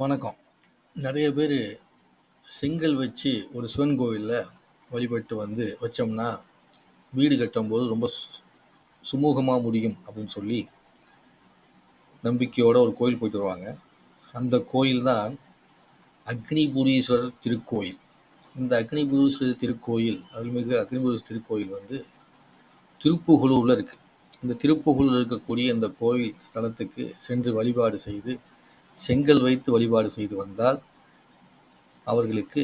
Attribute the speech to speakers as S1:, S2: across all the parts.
S1: வணக்கம். நிறைய பேர் செங்கல் வச்சு ஒரு சிவன் கோவிலில் வழிபட்டு வந்து வச்சோம்னா, வீடு கட்டும்போது ரொம்ப சு முடியும் அப்படின்னு சொல்லி நம்பிக்கையோட ஒரு கோயில் போயிட்டு வருவாங்க. அந்த கோயில் தான் அக்னிபுரீஸ்வரர் திருக்கோயில். இந்த அக்னிபுரீஸ்வரர் திருக்கோயில், அருள்மிகு அக்னிபுரீஸ்வரர் திருக்கோயில் வந்து திருப்புகலூரில் இருக்குது இந்த திருப்புகலூரில் இருக்கக்கூடிய இந்த கோயில் ஸ்தலத்துக்கு சென்று வழிபாடு செய்து, செங்கல் வைத்து வழிபாடு செய்து வந்தால், அவர்களுக்கு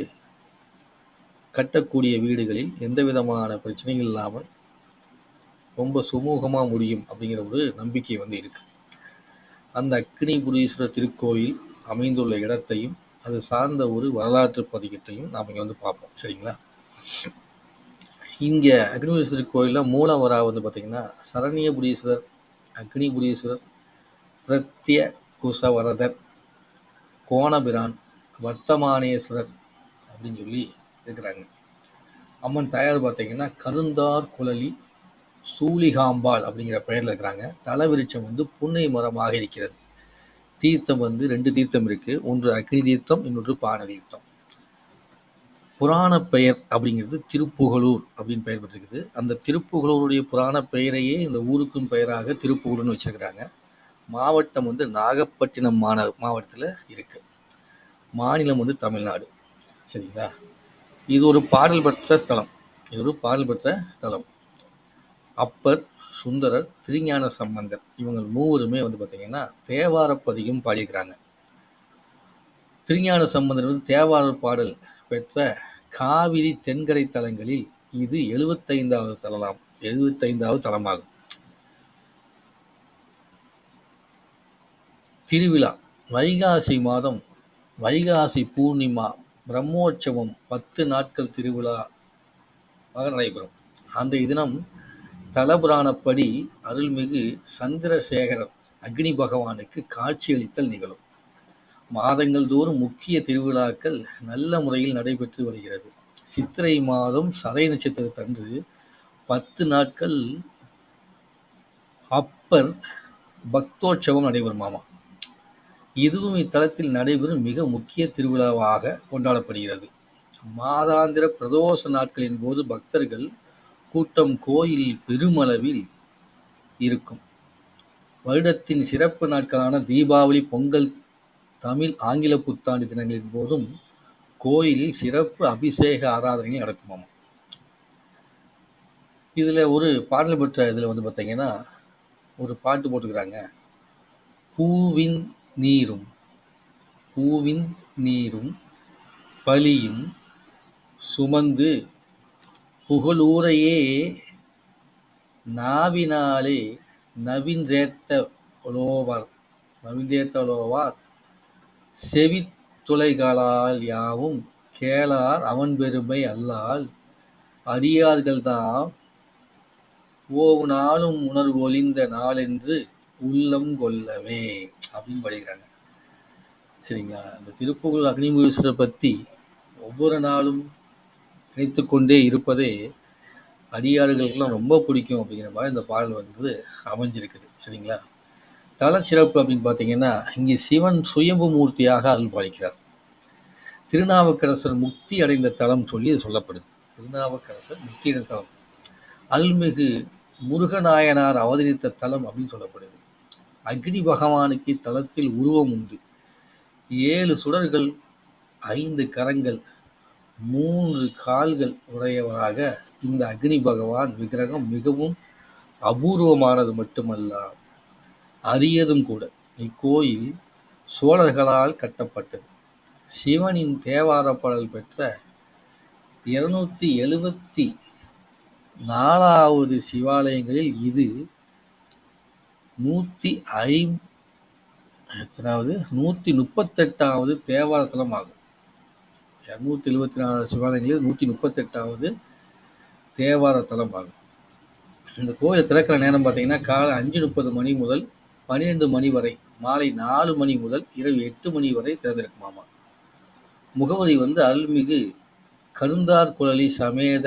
S1: கட்டக்கூடிய வீடுகளில் எந்த விதமான பிரச்சனையும் இல்லாமல் ரொம்ப சுமூகமாக முடியும் அப்படிங்கிற ஒரு நம்பிக்கை வந்து இருக்கு. அந்த அக்னிபுரீஸ்வரர் திருக்கோயில் அமைந்துள்ள இடத்தையும், அது சார்ந்த ஒரு வரலாற்று பதிகத்தையும் நாம் இங்கே வந்து பார்ப்போம். சரிங்களா? இங்கே அக்னிபுரீஸ்வரர் கோயிலில் மூலவராக வந்து பார்த்திங்கன்னா சரணியபுரீஸ்வரர் அக்னிபுரீஸ்வரர், குசவரதர் கோணபிரான், வர்த்தமானேஸ்வரர் அப்படின்னு சொல்லி இருக்கிறாங்க. அம்மன் தயார் பார்த்தீங்கன்னா, கருந்தார் குழலி சூலிகாம்பாள் அப்படிங்கிற பெயரில் இருக்கிறாங்க. தல விருட்சம் வந்து புன்னை மரமாக இருக்கிறது. தீர்த்தம் வந்து ரெண்டு தீர்த்தம் இருக்குது ஒன்று அக்னி தீர்த்தம், இன்னொன்று பான தீர்த்தம். புராண பெயர் அப்படிங்கிறது திருப்புகலூர் அப்படின்னு பெயர் பெற்றிருக்குது. அந்த திருப்புகலூருடைய புராண பெயரையே இந்த ஊருக்கும் பெயராக திருப்புகலூர்னு வச்சுருக்கிறாங்க மாவட்டம் வந்து நாகப்பட்டினம் மாந மாவட்டத்தில் இருக்குது மாநிலம் வந்து தமிழ்நாடு. சரிங்களா? இது ஒரு பாடல் பெற்ற ஸ்தலம். இது ஒரு பாடல் பெற்ற ஸ்தலம். அப்பர், சுந்தரர், திருஞான சம்பந்தர் இவங்க மூவருமே வந்து பார்த்திங்கன்னா தேவாரப்பதியும் பாடியிருக்கிறாங்க. திருஞான சம்பந்தர் வந்து தேவாரப் பாடல் பெற்ற காவிரி தென்கரை தலங்களில் இது 75வது தலமாம் 75வது தலமாகும். திருவிழா வைகாசி மாதம் வைகாசி பூர்ணிமா பிரம்மோற்சவம் 10 நாட்கள் திருவிழாவாக நடைபெறும். அந்த தினம் தலபுராணப்படி அருள்மிகு சந்திரசேகரர் அக்னி பகவானுக்கு காட்சியளித்தல் நிகழும். மாதங்கள் தோறும் முக்கிய திருவிழாக்கள் நல்ல முறையில் நடைபெற்று வருகிறது. சித்திரை மாதம் சதை நட்சத்திரத்தன்று 10 நாட்கள் அப்பர் பக்தோற்சவம் நடைபெறுமாமா. இதுவும் இத்தலத்தில் நடைபெறும் மிக முக்கிய திருவிழாவாக கொண்டாடப்படுகிறது. மாதாந்திர பிரதோஷ நாட்களின் போது பக்தர்கள் கூட்டம் கோயில் பெருமளவில் இருக்கும். வருடத்தின் சிறப்பு நாட்களான தீபாவளி, பொங்கல், தமிழ், ஆங்கில புத்தாண்டு தினங்களின் போதும் கோயிலில் சிறப்பு அபிஷேக ஆராதனைகள் நடக்குமாம் இதில் ஒரு பாடல் பெற்ற இதில் வந்து பார்த்தீங்கன்னா, ஒரு பாட்டு போட்டுக்கிறாங்க பூவின் நீரும் பூவின் நீரும் பலியும் சுமந்து புகழூரையே நாவினாலே நவின்றேத்தலோவர் நவின்றேத்தலோவார் செவித் செவித்துளைகளால் யாவும் கேளார் அவன் பெருமை அல்லால். அடியார்கள்தாம் ஓ நாளும் உணர்வொழிந்த நாளென்று உள்ளம் கொல்லவே அப்படின்னு படிக்கிறாங்க சரிங்களா? இந்த திருப்புகழ் அக்னிபுரீஸ்வரர் பற்றி ஒவ்வொரு நாளும் நினைத்து கொண்டே இருப்பதே அடியாளர்களுக்கெல்லாம் ரொம்ப பிடிக்கும் அப்படிங்கிற மாதிரி இந்த பாடல் வந்து அமைஞ்சிருக்குது. சரிங்களா? தல சிறப்பு அப்படின்னு பார்த்தீங்கன்னா, இங்கே சிவன் சுயம்பு மூர்த்தியாக அருள் பாலிக்கிறார். திருநாவுக்கரசர் முக்தி அடைந்த தலம் சொல்லி இது சொல்லப்படுது. திருநாவுக்கரசர் முக்தி அடைந்த தலம். அருள்மிகு முருகநாயனார் அவதரித்த தலம் அப்படின்னு சொல்லப்படுது. அக்னி பகவானுக்கு தளத்தில் உருவம் உண்டு. ஏழு சுடர்கள், ஐந்து கரங்கள், மூன்று கால்கள் உடையவராக இந்த அக்னி பகவான் விக்கிரகம் மிகவும் அபூர்வமானது மட்டுமல்ல, அரியதும் கூட. இக்கோயில் சோழர்களால் கட்டப்பட்டது. சிவனின் தேவார பாடல் பெற்ற 274வது சிவாலயங்களில் இது நூற்றி ஐ எத்தனாவது நூற்றி முப்பத்தெட்டாவது தேவாரத்தலம் ஆகும். 274 சிவாலயங்களில் நூற்றி முப்பத்தெட்டாவது தேவாரத்தலம் ஆகும். இந்த கோயில் திறக்கிற நேரம் பார்த்தீங்கன்னா, காலை 5:30 மணி முதல் 12 மணி வரை, மாலை நாலு மணி முதல் இரவு எட்டு மணி வரை திறந்திருக்குமாமா. முகவரி வந்து அருள்மிகு கருந்தார் குழலி சமேத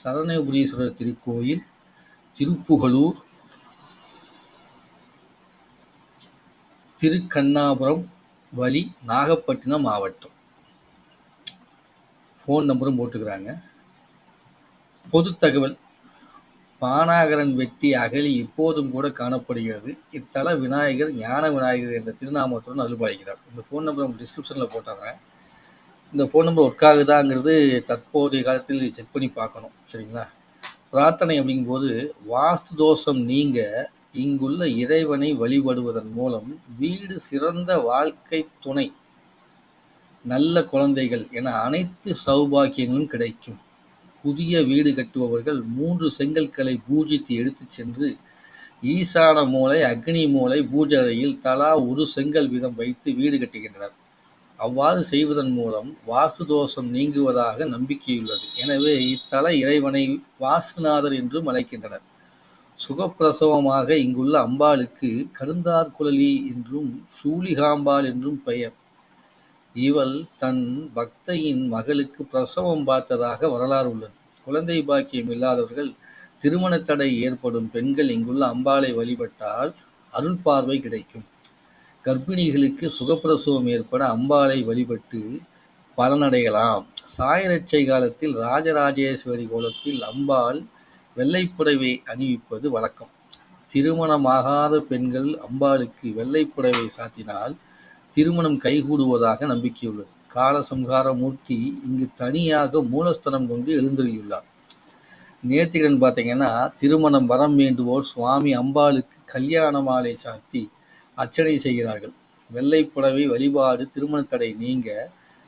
S1: சரணபுரீஸ்வரர் திருக்கோயில், திருப்புகலூர், திருக்கண்ணாபுரம், வழி நாகப்பட்டினம் மாவட்டம். ஃபோன் நம்பரும் போட்டுக்கிறாங்க. பொது தகவல் பானாகரன் வெட்டி அகலி இப்போதும் கூட காணப்படுகிறது. இத்தல விநாயகர் ஞான விநாயகர் என்ற திருநாமத்துடன் அருள்பாய்கிறார் இந்த ஃபோன் நம்பர் உங்களுக்கு டிஸ்கிரிப்ஷனில் போட்டுறேன். இந்த ஃபோன் நம்பர் ஒர்க் ஆகுதாங்கிறது தற்போதைய காலத்தில் செக் பண்ணி பார்க்கணும். சரிங்களா? பிரார்த்தனை அப்படிங்கும்போது வாஸ்து தோஷம் நீங்கள் இங்குள்ள இறைவனை வழிபடுவதன் மூலம் வீடு சிறந்த வாழ்க்கை துணை நல்ல குழந்தைகள் என அனைத்து சௌபாக்கியங்களும் கிடைக்கும். புதிய வீடு கட்டுபவர்கள் மூன்று செங்கற்களை பூஜித்து எடுத்துச் சென்று ஈசான மூலை அக்னி மூலை பூஜையில் தலா ஒரு செங்கல் வீதம் வைத்து வீடு கட்டுகின்றனர். அவ்வாறு செய்வதன் மூலம் வாசு தோஷம் நீங்குவதாக நம்பிக்கையுள்ளது. எனவே இத்தல இறைவனை வாசுநாதர் என்றும் அழைக்கின்றனர். சுகப்பிரசவமாக இங்குள்ள அம்பாளுக்கு கருந்தார் குழலி என்றும் சூலிகாம்பாள் என்றும் பெயர். இவள் தன் பக்தையின் மகளுக்கு பிரசவம் பார்த்ததாக வரலாறு உள்ளது. குழந்தை பாக்கியம் இல்லாதவர்கள் திருமண தடை ஏற்படும் பெண்கள் இங்குள்ள அம்பாளை வழிபட்டால் அருள் பார்வை கிடைக்கும். கர்ப்பிணிகளுக்கு சுகப்பிரசவம் ஏற்பட அம்பாளை வழிபட்டு பலனடையலாம். சாயரட்சை காலத்தில் ராஜராஜேஸ்வரி கோலத்தில் அம்பாள் வெள்ளைப்புடவை அணிவிப்பது வழக்கம். திருமணமாகாத பெண்கள் அம்பாளுக்கு வெள்ளைப்புடவை சாத்தினால் திருமணம் கைகூடுவதாக நம்பிக்கையுள்ளது. காலசம்ஹார மூர்த்தி இங்கு தனியாக மூலஸ்தனம் கொண்டு எழுந்தருளியுள்ளார். நேர்த்திகடன் பார்த்தீங்கன்னா திருமணம் வரம் வேண்டுவோர் சுவாமி அம்பாளுக்கு கல்யாண மாலை சாத்தி அர்ச்சனை செய்கிறார்கள். வெள்ளை புடவை வழிபாடு திருமண தடை நீங்க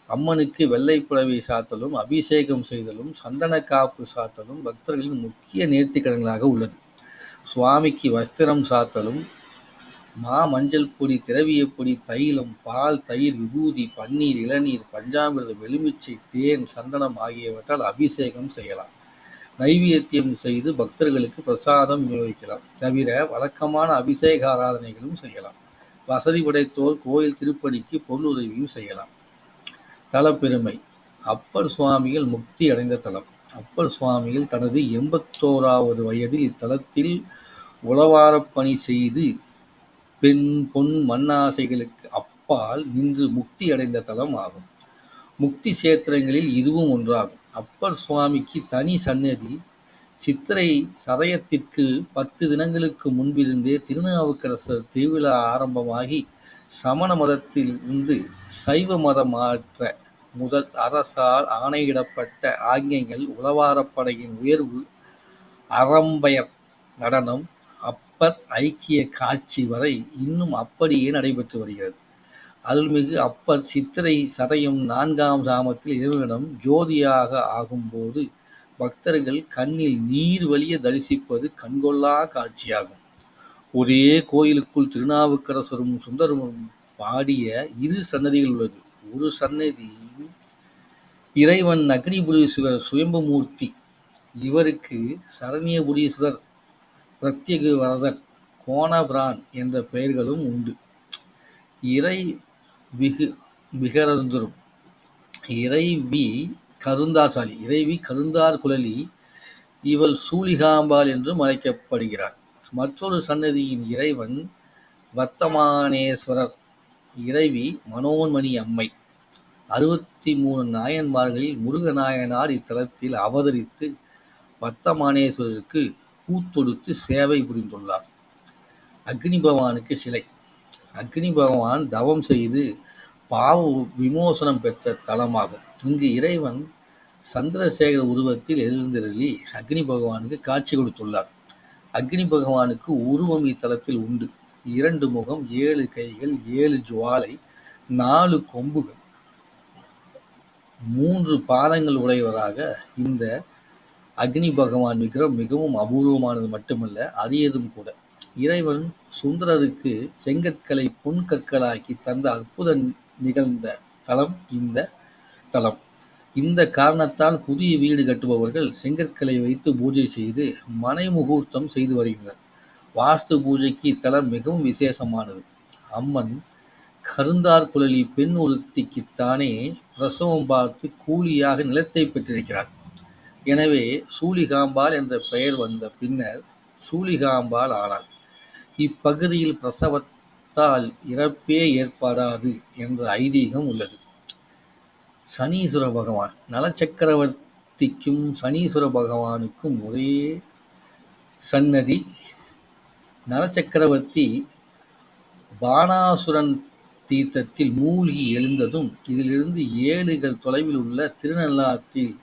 S1: அம்மனுக்கு வெள்ளை புலவை சாத்தலும் அபிஷேகம் செய்தலும் சந்தன காப்பு சாத்தலும் பக்தர்களின் முக்கிய நேர்த்திக்கடன்களாக உள்ளது. சுவாமிக்கு வஸ்திரம் சாத்தலும் மா மஞ்சள் பொடி திரவிய பொடி தைலம் பால் தயிர் விபூதி பன்னீர் இளநீர் பஞ்சாமிர்தம் எலுமிச்சை தேன் சந்தனம் ஆகியவற்றால் அபிஷேகம் செய்யலாம். நைவேத்தியம் செய்து பக்தர்களுக்கு பிரசாதம் விநியோகிக்கலாம். தவிர வழக்கமான அபிஷேக ஆராதனைகளும் செய்யலாம். வசதி படைத்தோர் கோயில் திருப்பணிக்கு பொருள் உதவியும் செய்யலாம். தலப்பெருமை அப்பர் சுவாமிகள் முக்தி அடைந்த தலம். அப்பர் சுவாமிகள் தனது எண்பத்தோராவது வயதில் இத்தலத்தில் உளவாரப் பணி செய்து பெண் பொன் மண்ணாசைகளுக்கு அப்பால் நின்று முக்தி அடைந்த தலம் ஆகும். முக்தி சேத்திரங்களில் இதுவும் ஒன்றாகும். அப்பர் சுவாமிக்கு தனி சன்னதி சித்திரை சதயத்திற்கு பத்து தினங்களுக்கு முன்பிருந்தே திருநாவுக்கரசர் திருவிழா ஆரம்பமாகி சமண மதத்தில் இருந்து சைவ மதம் மாற்ற முதல் அரசால் ஆணையிடப்பட்ட ஆங்கியங்கள் உளவாரப்படையின் உயர்வு அறம்பயர் நடனம் அப்பர் ஐக்கிய காட்சி வரை இன்னும் அப்படியே நடைபெற்று வருகிறது. அருள்மிகு அப்பர் சித்திரை சதயம் நான்காம் சாமத்தில் இறைவனிடம் ஜோதியாக ஆகும்போது பக்தர்கள் கண்ணில் நீர் வழிய தரிசிப்பது கண்கொள்ளா காட்சியாகும். ஒரே கோயிலுக்குள் திருநாவுக்கரசரும் சுந்தரமும் பாடிய இரு சன்னதிகள் உள்ளது. ஒரு சன்னதி இறைவன் அக்னிபுரீஸ்வரர் சுயம்புமூர்த்தி இவருக்கு சரண்யபுரீஸ்வரர் பிரத்யேக வரதர் கோணபிரான் என்ற பெயர்களும் உண்டு. இறை விகு விகரந்துரும். இறைவி கருந்தாசாலி இறைவி கருந்தார் குழலி இவள் சூலிகாம்பாள் என்றும் அழைக்கப்படுகிறார் மற்றொரு சன்னதியின் இறைவன் வர்த்தமானேஸ்வரர். இறைவி மனோன்மணி அம்மை. அறுபத்தி மூணு நாயன்மார்களில் முருகநாயனார் இத்தலத்தில் அவதரித்து வர்த்தமானேஸ்வரருக்கு பூத்தொடுத்து சேவை புரிந்துள்ளார். அக்னி பகவானுக்கு சிலை. அக்னி பகவான் தவம் செய்து பாவ விமோசனம் பெற்ற தலமாகும். இங்கு இறைவன் சந்திரசேகர் உருவத்தில் எழுந்தருளி அக்னி பகவானுக்கு காட்சி கொடுத்துள்ளார். அக்னி பகவானுக்கு உருவம் இத்தலத்தில் உண்டு. இரண்டு முகம் ஏழு கைகள் ஏழு ஜுவாலை நாலு கொம்புகள். மூன்று பாதங்கள் உடையவராக இந்த அக்னி பகவான் விக்கிரம் மிகவும் அபூர்வமானது மட்டுமல்ல அரியதும் கூட. இறைவன் சுந்தரருக்கு செங்கற்களை பொன்கற்களாக்கி தந்த அற்புதம் நிகழ்ந்த தலம் இந்த தலம். இந்த காரணத்தால் புதிய வீடு கட்டுபவர்கள் செங்கற்களை வைத்து பூஜை செய்து மனை முகூர்த்தம் செய்து வருகின்றனர். வாஸ்து பூஜைக்கு இத்தலம் மிகவும் விசேஷமானது. அம்மன் கருந்தார் குழலி பெண் ஒருத்திக்குத்தானே பிரசவம் பார்த்து கூலியாக நிலத்தை பெற்றிருக்கிறார். எனவே சூலிகாம்பாள் என்ற பெயர் வந்த பின்னர் சூலிகாம்பாள் ஆனார் இப்பகுதியில் பிரசவத்தால் இறப்பே ஏற்படாது என்ற ஐதீகம் உள்ளது. சனீஸ்வர பகவான். நலச்சக்கரவர்த்திக்கும் சனீஸ்வர பகவானுக்கும் ஒரே சன்னதி. நலச்சக்கரவர்த்தி பானாசுரன் தீர்த்தத்தில் மூழ்கி எழுந்ததும் இதிலிருந்து ஏழுகள் தொலைவில் உள்ள திருநள்ளாற்றில்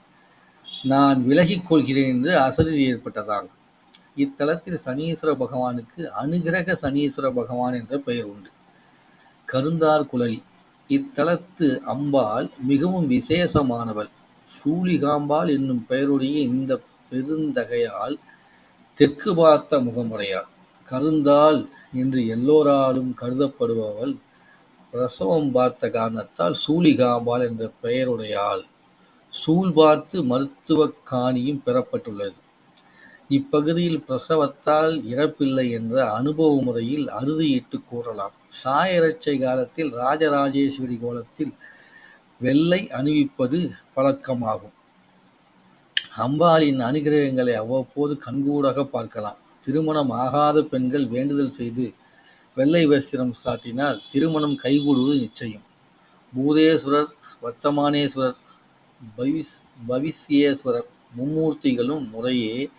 S1: நான் விலகிக் கொள்கிறேன் என்று அசரீரி ஏற்பட்டதாகும். இத்தலத்தில் சனீஸ்வர பகவானுக்கு அனுகிரக சனீஸ்வர பகவான் என்ற பெயர் உண்டு. கருந்தார் குழலி. இத்தலத்து அம்பாள் மிகவும் விசேஷமானவள். சூலிகாம்பாள் என்னும் பெயருடைய இந்த பெருந்தகையால் தெற்கு பார்த்த முகமுடையாள். கருந்தாள் என்று எல்லோராலும் கருதப்படுபவள். பிரசவம் பார்த்த காரணத்தால் சூலிகாம்பாள் என்ற பெயருடையாள். சூழ் பார்த்து மருத்துவ காணியும் பெறப்பட்டுள்ளது. இப்பகுதியில் பிரசவத்தால் இறப்பில்லை என்ற அனுபவ முறையில் அறுதியிட்டு கூறலாம். சாயரட்சை காலத்தில் ராஜராஜேஸ்வரி கோலத்தில் வெள்ளை அணிவிப்பது பழக்கமாகும். அம்பாளின் அனுகிரகங்களை அவ்வப்போது கண்கூடாக பார்க்கலாம். திருமணம் ஆகாத பெண்கள் வேண்டுதல் செய்து வெள்ளை வஸ்திரம் சாட்டினால் திருமணம் கைகூடுவது நிச்சயம். பூதேஸ்வரர் வர்த்தமானேஸ்வரர் பவிஸ் பவிஷ்யேஸ்வரர் மும்மூர்த்திகளும் முறையே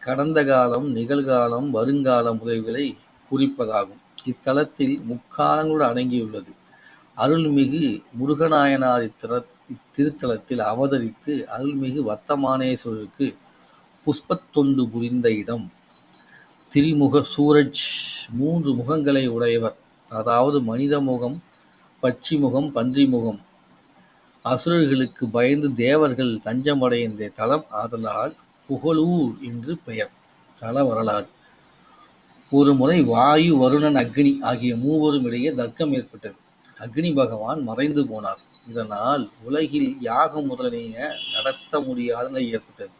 S1: கடந்த காலம் நிகழ்காலம் வருங்கால முறைகளை குறிப்பதாகும். இத்தலத்தில் முக்காலங்களோடு அடங்கியுள்ளது. அருள்மிகு முருகநாயனார் இத்திர இத்திருத்தலத்தில் அவதரித்து அருள்மிகு வத்தமானேஸ்வரருக்கு புஷ்பத்தொண்டு புரிந்த இடம். திரிமுக சூரஜ் மூன்று முகங்களை உடையவர். அதாவது மனித முகம் பச்சி முகம் பன்றி முகம். அசுரர்களுக்கு பயந்து தேவர்கள் தஞ்சமடைந்த தலம். ஆதலால் புகழூர் என்று பெயர். தல வரலாறு. ஒரு முறை வாயு வருணன் அக்னி ஆகிய மூவரும் இடையே தர்க்கம் ஏற்பட்டது. அக்னி பகவான் மறைந்து போனார். இதனால் உலகில் யாகம் முதலிய நடத்த முடியாத நிலை ஏற்பட்டது.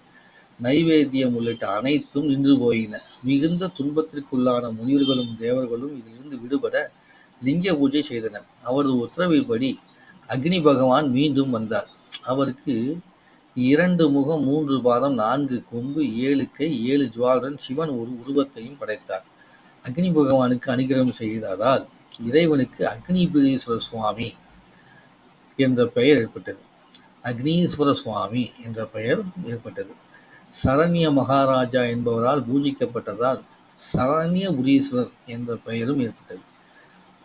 S1: நைவேத்தியம் உள்ளிட்ட அனைத்தும் நின்று போயின. மிகுந்த துன்பத்திற்குள்ளான முனிவர்களும் தேவர்களும் இதிலிருந்து விடுபட லிங்க பூஜை செய்தனர். அவரது உத்தரவின்படி அக்னி பகவான் மீண்டும் வந்தார். அவருக்கு இரண்டு முகம் மூன்று பாதம் நான்கு கொம்பு ஏழு கை ஏழு ஜுவாலுடன் சிவன் ஒரு உருவத்தையும் படைத்தார். அக்னி பகவானுக்கு அனுகிரகம் செய்ததால் இறைவனுக்கு அக்னிபுரீஸ்வர சுவாமி என்ற பெயர் ஏற்பட்டது. அக்னீஸ்வர சுவாமி என்ற பெயர் ஏற்பட்டது. சரண்ய மகாராஜா என்பவரால் பூஜிக்கப்பட்டதால் சரண்ய புரீஸ்வரர் என்ற பெயரும் ஏற்பட்டது.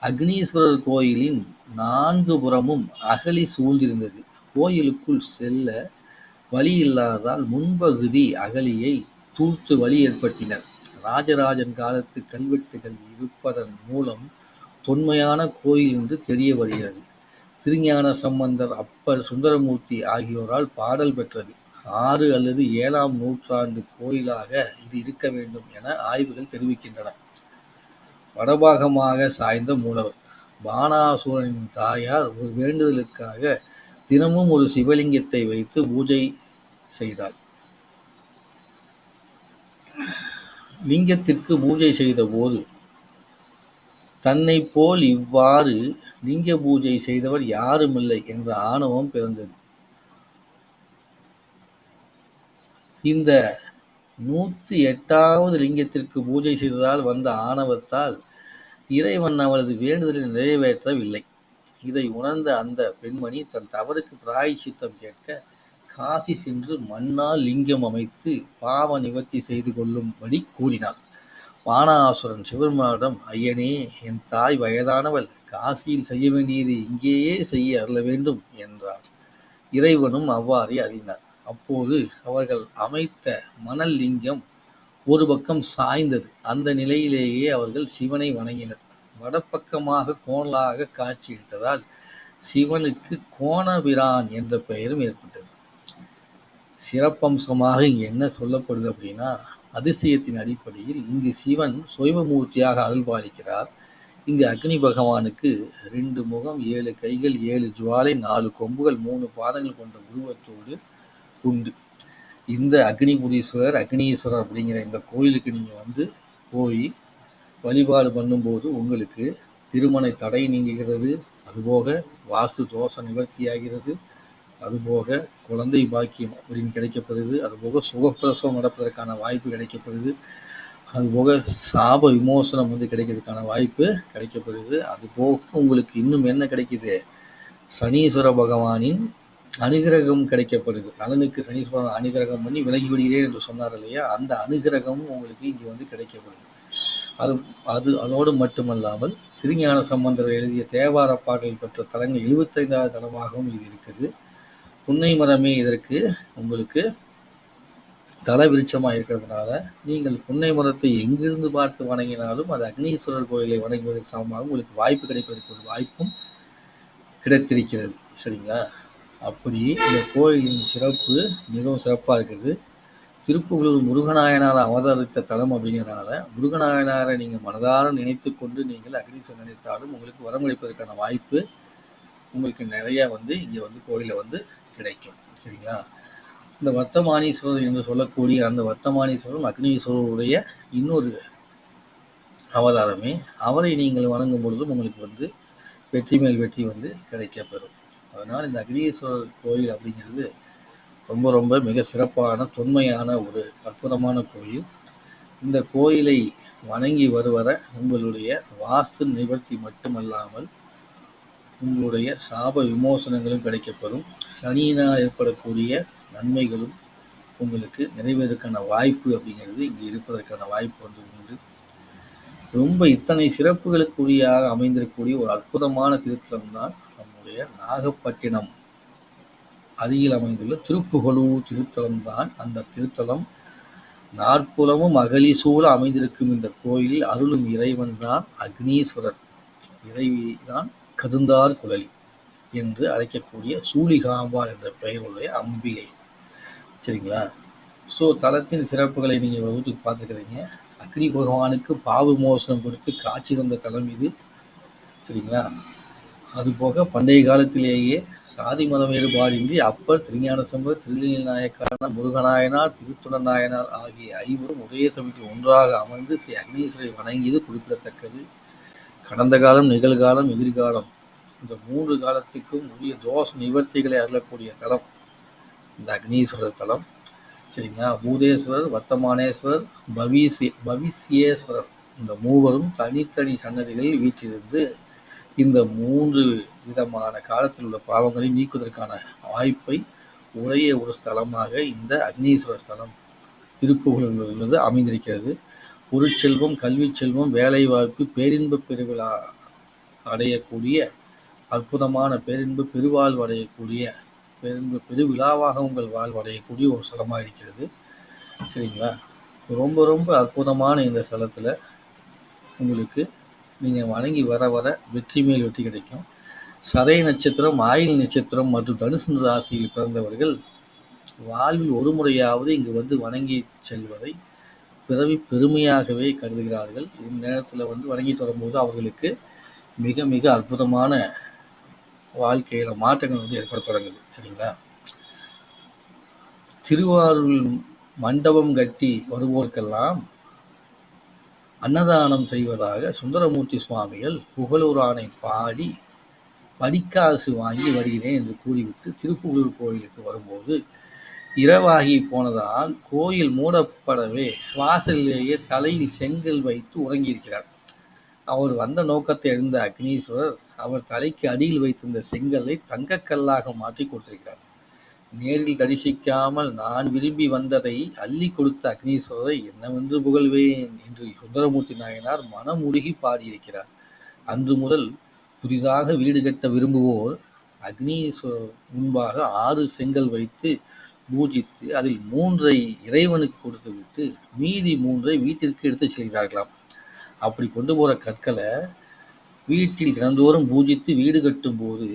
S1: அக்னீஸ்வரர் கோயிலின் நான்கு புறமும் அகலி சூழ்ந்திருந்தது. கோயிலுக்குள் செல்ல வழி இல்லாததால் முன்பகுதி அகழியை தூர்த்து வழி ஏற்படுத்தினர். ராஜராஜன் காலத்து கல்வெட்டுகள் இருப்பதன் மூலம் தொன்மையான கோயில் என்று தெரிய வருகிறது. திருஞான சம்பந்தர் அப்பர் சுந்தரமூர்த்தி ஆகியோரால் பாடல் பெற்றது. ஆறு அல்லது ஏழாம் நூற்றாண்டு கோயிலாக இது இருக்க வேண்டும் என ஆய்வுகள் தெரிவிக்கின்றன. வடபாகமாக சாய்ந்த மூலவர். பானாசூரனின் தாயார் ஒரு வேண்டுதலுக்காக தினமும் ஒரு சிவலிங்கத்தை வைத்து பூஜை செய்தாள். லிங்கத்திற்கு பூஜை செய்த போது தன்னை போல் இவ்வாறு லிங்க பூஜை செய்தவர் யாருமில்லை என்ற ஆணவம் பிறந்தது. இந்த நூற்றி எட்டாவது லிங்கத்திற்கு பூஜை செய்ததால் வந்த ஆணவத்தால் இறைவன் அவளது வேண்டுதலை நிறைவேற்றவில்லை. இதை உணர்ந்த அந்த பெண்மணி தன் தவறுக்கு பிராயச்சித்தம் கேட்க காசி சென்று மண்ணால் லிங்கம் அமைத்து பாவ நிவர்த்தி செய்து கொள்ளும்படி கூறினார் பானாசுரன் சிவபெருமானிடம் ஐயனே என் தாய் வயதானவள் காசியில் செய்ய வேண்டியது இங்கேயே செய்ய அருள வேண்டும் என்றார் இறைவனும் அவ்வாறே அறிந்தார் அப்போது அவர்கள் அமைத்த மணல் லிங்கம் ஒரு பக்கம் சாய்ந்தது. அந்த நிலையிலேயே அவர்கள் சிவனை வணங்கினர். வடப்பக்கமாக கோணலாக காட்சியளித்ததால் சிவனுக்கு கோணபிரான் என்ற பெயரும் ஏற்பட்டது. சிறப்பம்சமாக இங்கு என்ன சொல்லப்படுது அப்படின்னா அதிசயத்தின் அடிப்படையில் இங்கு சிவன் சுயமூர்த்தியாக அருள்பாலிக்கிறார். இங்கு அக்னி பகவானுக்கு ரெண்டு முகம் ஏழு கைகள் ஏழு ஜுவாலை நாலு கொம்புகள் மூணு பாதங்கள் கொண்ட உருவத்தோடு உண்டு. இந்த அக்னிபுரீஸ்வரர் அக்னீஸ்வரர் அப்படிங்கிற இந்த கோயிலுக்கு நீங்கள் வந்து போய் வழிபாடு பண்ணும்போது உங்களுக்கு திருமண தடை நீங்குகிறது அதுபோக வாஸ்து தோஷ நிவர்த்தியாகிறது அதுபோக குழந்தை பாக்கியம் அப்படின்னு கிடைக்கப்படுது அதுபோக சுகப்பிரசவம் நடப்பதற்கான வாய்ப்பு கிடைக்கப்படுது அதுபோக சாப விமோசனம் வந்து கிடைக்கிறதுக்கான வாய்ப்பு கிடைக்கப்படுது அதுபோக உங்களுக்கு இன்னும் என்ன கிடைக்குது? சனீஸ்வர பகவானின் அனுகிரகம் கிடைக்கப்படுது. நலனுக்கு சனீஸ்வரன் அனுகிரகம் பண்ணி விலகி விடுகிறேன் என்று சொன்னார் இல்லையா? அந்த அனுகிரகமும் உங்களுக்கு இங்கே வந்து கிடைக்கப்படுது. அது அது அதோடு மட்டுமல்லாமல் திருஞான சம்பந்தர் எழுதிய தேவார பாடல் பெற்ற தலங்கள் எழுபத்தைந்தாவது தலமாகவும் இது இருக்குது. புன்னை மரமே இதற்கு உங்களுக்கு தல விருட்சமாக இருக்கிறதுனால நீங்கள் புன்னை மரத்தை எங்கிருந்து பார்த்து வணங்கினாலும் அது அக்னீஸ்வரர் கோயிலை வணங்குவதற்கு சமமாக உங்களுக்கு வாய்ப்பு கிடைப்பதற்கு ஒரு வாய்ப்பும் கிடைத்திருக்கிறது. சரிங்களா? அப்படி இந்த கோயிலின் சிறப்பு மிகவும் சிறப்பாக இருக்குது. திருப்புகளூர் முருகநாயனார் அவதரித்த தலம் அப்படிங்கிறனால முருகநாயனாரை நீங்கள் மனதார நினைத்து கொண்டு நீங்கள் அக்னீஸ்வரர் நினைத்தாலும் உங்களுக்கு வரமளிப்பதற்கான வாய்ப்பு உங்களுக்கு நிறைய வந்து இங்கே வந்து கோயிலில் வந்து கிடைக்கும். சரிங்களா? இந்த வர்த்தமானீஸ்வரர் என்று சொல்லக்கூடிய அந்த வர்த்தமானீஸ்வரரும் அக்னீஸ்வரருடைய இன்னொரு அவதாரமே. அவரை நீங்கள் வணங்கும் பொழுதும் உங்களுக்கு வந்து வெற்றி மேல் வெற்றி வந்து கிடைக்கப்பெறும். அதனால் இந்த அக்னீஸ்வரர் கோயில் அப்படிங்கிறது ரொம்ப ரொம்ப மிக சிறப்பான தொன்மையான ஒரு அற்புதமான கோயில். இந்த கோயிலை வணங்கி வருவர உங்களுடைய வாஸ்து நிவர்த்தி மட்டுமல்லாமல் உங்களுடைய சாப விமோசனங்களும் கிடைக்கப்பெறும். சனியினால் ஏற்படக்கூடிய நன்மைகளும் உங்களுக்கு நிறைவேறதுக்கான வாய்ப்பு அப்படிங்கிறது இங்கே இருப்பதற்கான வாய்ப்பு வந்து உண்டு. ரொம்ப இத்தனை சிறப்புகளுக்குரியாக அமைந்திருக்கக்கூடிய ஒரு அற்புதமான திருத்தலம் தான் நம்முடைய நாகப்பட்டினம். அருகில் அமைந்துள்ள திருப்புகழூர் திருத்தலம் தான் அந்த திருத்தலம். நாற்புலமும் அகலி சூழ அமைந்திருக்கும் இந்த கோயிலில் அருளும் இறைவன் தான் அக்னீஸ்வரர். இறைவி தான் கருந்தார் குழலி என்று அழைக்கக்கூடிய சூலிகாம்பாள் என்ற பெயருடைய அம்பிகை. சரிங்களா? ஸோ தலத்தின் சிறப்புகளை நீங்கள் வகுத்து பார்த்துக்கிறீங்க அக்னி பகவானுக்கு பாவு மோசனம் கொடுத்து காட்சி தந்த தலம் இது. சரிங்களா? அதுபோக பண்டைய காலத்திலேயே சாதி மத வேறுபாடின்றி அப்பர் திருஞான சம்பவர் திருநீல் நாயக்காரனார் முருகநாயனார் திருத்துணர் நாயனார் ஆகிய ஐவரும் ஒரே சமயத்தில் ஒன்றாக அமர்ந்து ஸ்ரீ அக்னீஸ்வரை வணங்கியது குறிப்பிடத்தக்கது. கடந்த காலம் நிகழ்காலம் எதிர்காலம். இந்த மூன்று காலத்துக்கும் உரிய தோஷ நிவர்த்திகளை அருளக்கூடிய தலம் இந்த அக்னீஸ்வரர் தலம். சரிங்களா? பூதேஸ்வரர் வர்த்தமானேஸ்வரர் பவிசி பவிசியேஸ்வரர். இந்த மூவரும் தனித்தனி சன்னதிகளில் வீற்றிருந்து இந்த மூன்று விதமான காலத்தில் உள்ள பாவங்களை நீக்குவதற்கான வாய்ப்பை ஒரே ஒரு ஸ்தலமாக இந்த அக்னீஸ்வரர் ஸ்தலம் திருப்புகழிலிருந்து அமைந்திருக்கிறது. பொருட்செல்வம் கல்வி செல்வம் வேலைவாய்ப்பு பேரின்ப பெருவிழா அடையக்கூடிய அற்புதமான பேரின்ப பெருவாழ்வு அடையக்கூடிய பேரின்பு பெருவிழாவாக உங்கள் வாழ்வு அடையக்கூடிய ஒரு ஸ்தலமாக இருக்கிறது. சரிங்களா? ரொம்ப ரொம்ப அற்புதமான இந்த ஸ்தலத்தில் உங்களுக்கு நீங்கள் வணங்கி வர வர வெற்றி மேல் வெற்றி கிடைக்கும். சதய நட்சத்திரம் ஆயில் நட்சத்திரம் மற்றும் தனுசு ராசியில் பிறந்தவர்கள் வாழ்வில் ஒரு முறையாவது இங்கு வந்து வணங்கி செல்வதை பிறவி பெருமையாகவே கருதுகிறார்கள். இந்த நேரத்தில் வந்து வணங்கிட்டு வரும்போது அவர்களுக்கு மிக மிக அற்புதமான வாழ்க்கையில் மாற்றங்கள் வந்து ஏற்பட தொடங்குது. சரிங்களா? திருவாரூரில் மண்டபம் கட்டி வருவோர்க்கெல்லாம் அன்னதானம் செய்வதாக சுந்தரமூர்த்தி சுவாமிகள் புகழூரானை பாடி படிக்காசு வாங்கி வருகிறேன் என்று கூறிவிட்டு திருப்புகூர் கோயிலுக்கு வரும்போது இரவாகி போனதால் கோயில் மூடப்படவே வாசலிலேயே தலையில் செங்கல் வைத்து உறங்கியிருக்கிறார். அவர் வந்த நோக்கத்தை அறிந்த அக்னீஸ்வரர் அவர் தலைக்கு அடியில் வைத்திருந்த செங்கல்லை தங்கக்கல்லாக மாற்றி கொடுத்திருக்கிறார். நேரில் தரிசிக்காமல் நான் விரும்பி வந்ததை அள்ளி கொடுத்த அக்னீஸ்வரரை என்னவென்று புகழ்வேன் என்று சுந்தரமூர்த்தி நாயனார் மனமுருகி பாடியிருக்கிறார். அன்று முதல் புதிதாக வீடு கட்ட விரும்புவோர் அக்னீஸ்வரர் முன்பாக ஆறு செங்கல் வைத்து பூஜித்து அதில் மூன்றை இறைவனுக்கு கொடுத்துவிட்டு மீதி மூன்றை வீட்டிற்கு எடுத்துச் செல்கிறார்களாம். அப்படி கொண்டு போகிற கற்களை வீட்டில் தினந்தோறும் பூஜித்து வீடு கட்டும்போது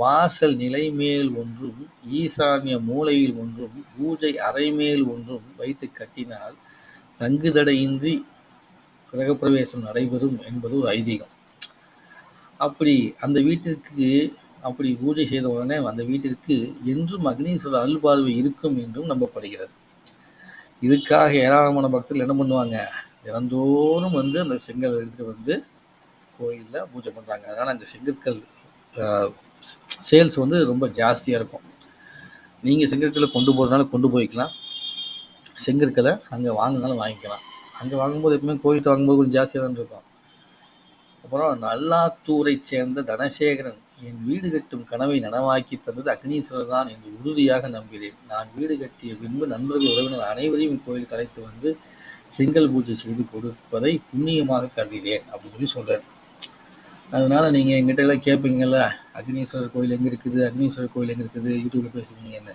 S1: வாசல் நிலை மேல் ஒன்றும் ஈசான்ய மூலையில் ஒன்றும் பூஜை அறைமேல் ஒன்றும் வைத்து கட்டினால் தங்குதடையின்றி கிரகப்பிரவேசம் நடைபெறும் என்பது ஒரு ஐதீகம். அப்படி அந்த வீட்டிற்கு அப்படி பூஜை செய்த உடனே அந்த வீட்டிற்கு என்றும் அக்னீஸ்வரர் அல்பார்வை இருக்கும் என்றும் நம்பப்படுகிறது. இதுக்காக ஏராளமான பக்தர்கள் என்ன பண்ணுவாங்க? தினந்தோறும் வந்து அந்த செங்கல் எடுத்துகிட்டு வந்து கோயிலில் பூஜை பண்ணுறாங்க அதனால் அந்த செங்கற்கள் சேல்ஸ் வந்து ரொம்ப ஜாஸ்தியாக இருக்கும். நீங்கள் செங்கற்களை கொண்டு போகிறதுனால கொண்டு போய்க்கலாம். செங்கற்களை அங்கே வாங்கினாலும் வாங்கிக்கலாம். அங்கே வாங்கும்போது எப்பவுமே கோயில்கிட்ட வாங்கும்போது கொஞ்சம் ஜாஸ்தியாக தான் இருக்கும். அப்புறம் நல்லாத்தூரைச் சேர்ந்த தனசேகரன் என் வீடு கட்டும் கனவை நனவாக்கி தந்தது அக்னீஸ்வரர் தான் என்று உறுதியாக நம்புகிறேன். நான் வீடு கட்டிய பின்பு நண்பர்கள் உறவினர் அனைவரையும் இக்கோயில் கலைத்து வந்து செங்கல் பூஜை செய்து கொடுப்பதை புண்ணியமாக கருதினேன் அப்படின்னு சொல்லி சொல்கிறார் அதனால் நீங்கள் எங்கிட்ட எல்லாம் கேட்பீங்கள்ல அக்னீஸ்வரர் கோயில் எங்கே இருக்குது அக்னீஸ்வரர் கோயில் எங்கே இருக்குது யூடியூப்பில் பேசுவீங்கன்னு.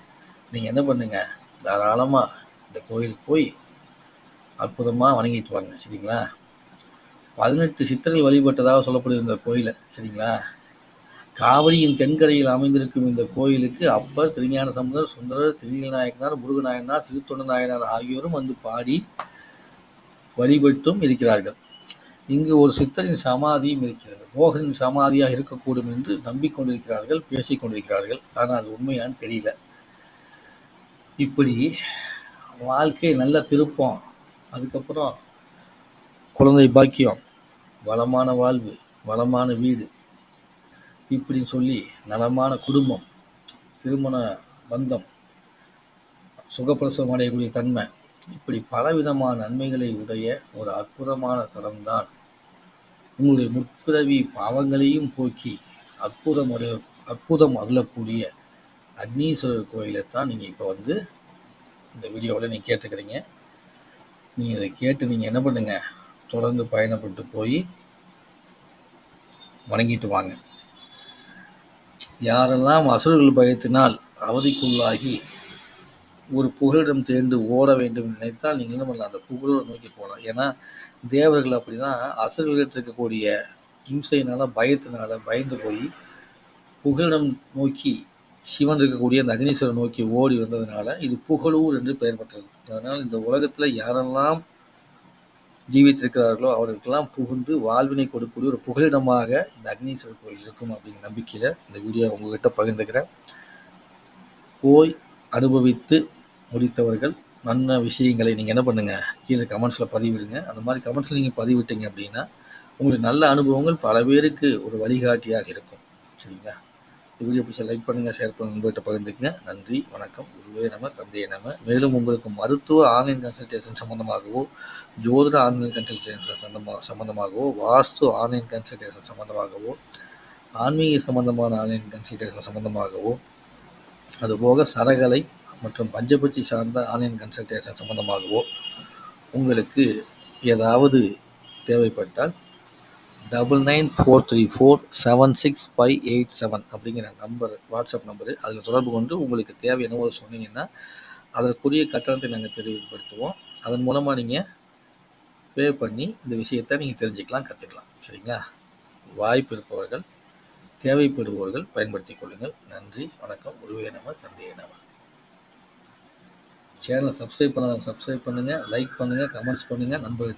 S1: நீங்கள் என்ன பண்ணுங்கள் தாராளமாக இந்த கோயிலுக்கு போய் அற்புதமாக வணங்கிட்டு வாங்க சரிங்களா? பதினெட்டு சித்தர்கள் வழிபட்டதாக சொல்லப்படுது இந்த கோயிலை சரிங்களா? காவிரியின் தென்கரையில் அமைந்திருக்கும் இந்த கோயிலுக்கு அப்பர் திருஞான சம்பந்தர் சுந்தரர் திருநாயக்கனார் முருகநாயனார் சிறுத்தொண்ட நாயனார் ஆகியோரும் வந்து பாடி வழிபட்டும் இருக்கிறார்கள். இங்கு ஒரு சித்தரின் சமாதியும் இருக்கிறது. மோகனின் சமாதியாக இருக்கக்கூடும் என்று நம்பிக்கொண்டிருக்கிறார்கள் பேசிக்கொண்டிருக்கிறார்கள். ஆனால் அது உண்மையான்னு தெரியல. இப்படி வாழ்க்கை நல்ல திருப்பம். அதுக்கப்புறம் குழந்தை பாக்கியம் வளமான வாழ்வு வளமான வீடு இப்படி சொல்லி நலமான குடும்பம் திருமண பந்தம் சுகப்பிரசவம் அடையக்கூடிய தன்மை இப்படி பலவிதமான நன்மைகளை உடைய ஒரு அற்புதமான தளம்தான் உங்களுடைய முற்பிறவி பாவங்களையும் போக்கி அற்புதம் அடைய அற்புதம் அருளக்கூடிய அக்னீஸ்வரர் கோயிலை தான் நீங்கள் இப்போ வந்து இந்த வீடியோவில் நீங்கள் கேட்டுக்கிறீங்க. நீங்கள் இதை கேட்டு நீங்கள் என்ன பண்ணுங்கள் தொடர்ந்து பயணப்பட்டு போய் வணங்கிட்டு வாங்க. யாரெல்லாம் அசுரர்கள் பயத்தினால் அவதிக்குள்ளாகி ஒரு புகலிடம் தேர்ந்து ஓட வேண்டும் என்று நினைத்தால் நீங்கள் என்ன அந்த புகழோடு நோக்கி போகலாம். ஏன்னா தேவர்கள் அப்படிதான் அசர்கள்கிட்ட இருக்கக்கூடிய இம்சையினால் பயத்தினால் பயந்து போய் புகலிடம் நோக்கி சிவன் இருக்கக்கூடிய அந்த அக்னீஸ்வரர் நோக்கி ஓடி வந்ததுனால இது புகழூர் என்று பெயர் பெற்றது. அதனால் இந்த உலகத்தில் யாரெல்லாம் ஜீவித்திருக்கிறார்களோ அவர்களுக்கெல்லாம் புகுந்து வாழ்வினை கொடுக்கக்கூடிய ஒரு புகலிடமாக இந்த அக்னீஸ்வரர் கோயில் இருக்கும் அப்படிங்கிற நம்பிக்கையில் இந்த வீடியோ உங்ககிட்ட பகிர்ந்துக்கிறேன். போய் அனுபவித்து முடித்தவர்கள் நல்ல விஷயங்களை நீங்கள் என்ன பண்ணுங்கள் கீழே கமெண்ட்ஸில் பதிவிடுங்க. அந்த மாதிரி கமெண்ட்ஸில் நீங்கள் பதிவிட்டீங்க அப்படின்னா உங்களுக்கு நல்ல அனுபவங்கள் பல பேருக்கு ஒரு வழிகாட்டியாக இருக்கும். சரிங்களா? இந்த வீடியோ பிடிச்ச லைக் பண்ணுங்கள் ஷேர் பண்ணுங்க உங்கள்கிட்ட பகிர்ந்துக்குங்க. நன்றி வணக்கம். குருவே நம்ம தந்தையே நம்ம மேலும் உங்களுக்கு மருத்துவ ஆன்லைன் கன்சல்டேஷன் சம்மந்தமாகவோ ஜோதிட ஆன்லைன் கன்சல்டேஷன் சம்மந்தமாக சம்மந்தமாகவோ வாஸ்து ஆன்லைன் கன்சல்டேஷன் சம்மந்தமாகவோ ஆன்மீக சம்மந்தமான ஆன்லைன் கன்சல்டேஷன் சம்மந்தமாகவோ அதுபோக சரகலை மற்றும் பஞ்சபட்சி சார்ந்த ஆன்லைன் கன்சல்டேஷன் சம்மந்தமாகவோ உங்களுக்கு ஏதாவது தேவைப்பட்டால் double nine four three four seven six five eight seven அப்படிங்கிற நம்பர் வாட்ஸ்அப் நம்பரு. அதில் தொடர்பு கொண்டு உங்களுக்கு தேவை என்னவோ சொன்னீங்கன்னா அதற்குரிய கட்டணத்தை நாங்கள் தெளிவுபடுத்துவோம். அதன் மூலமாக நீங்கள் பே பண்ணி இந்த விஷயத்தை நீங்கள் தெரிஞ்சுக்கலாம் கற்றுக்கலாம் சரிங்களா? வாய்ப்பு இருப்பவர்கள் தேவைப்படுபவர்கள் பயன்படுத்திக் கொள்ளுங்கள். நன்றி வணக்கம். உருவே நம தந்தையே நம. சேனலை சப்ஸ்கிரைப் பண்ணாதவங்க சப்ஸ்கிரைப் பண்ணுங்கள் லைக் பண்ணுங்கள் கமெண்ட்ஸ் பண்ணுங்கள் நண்பர்கள்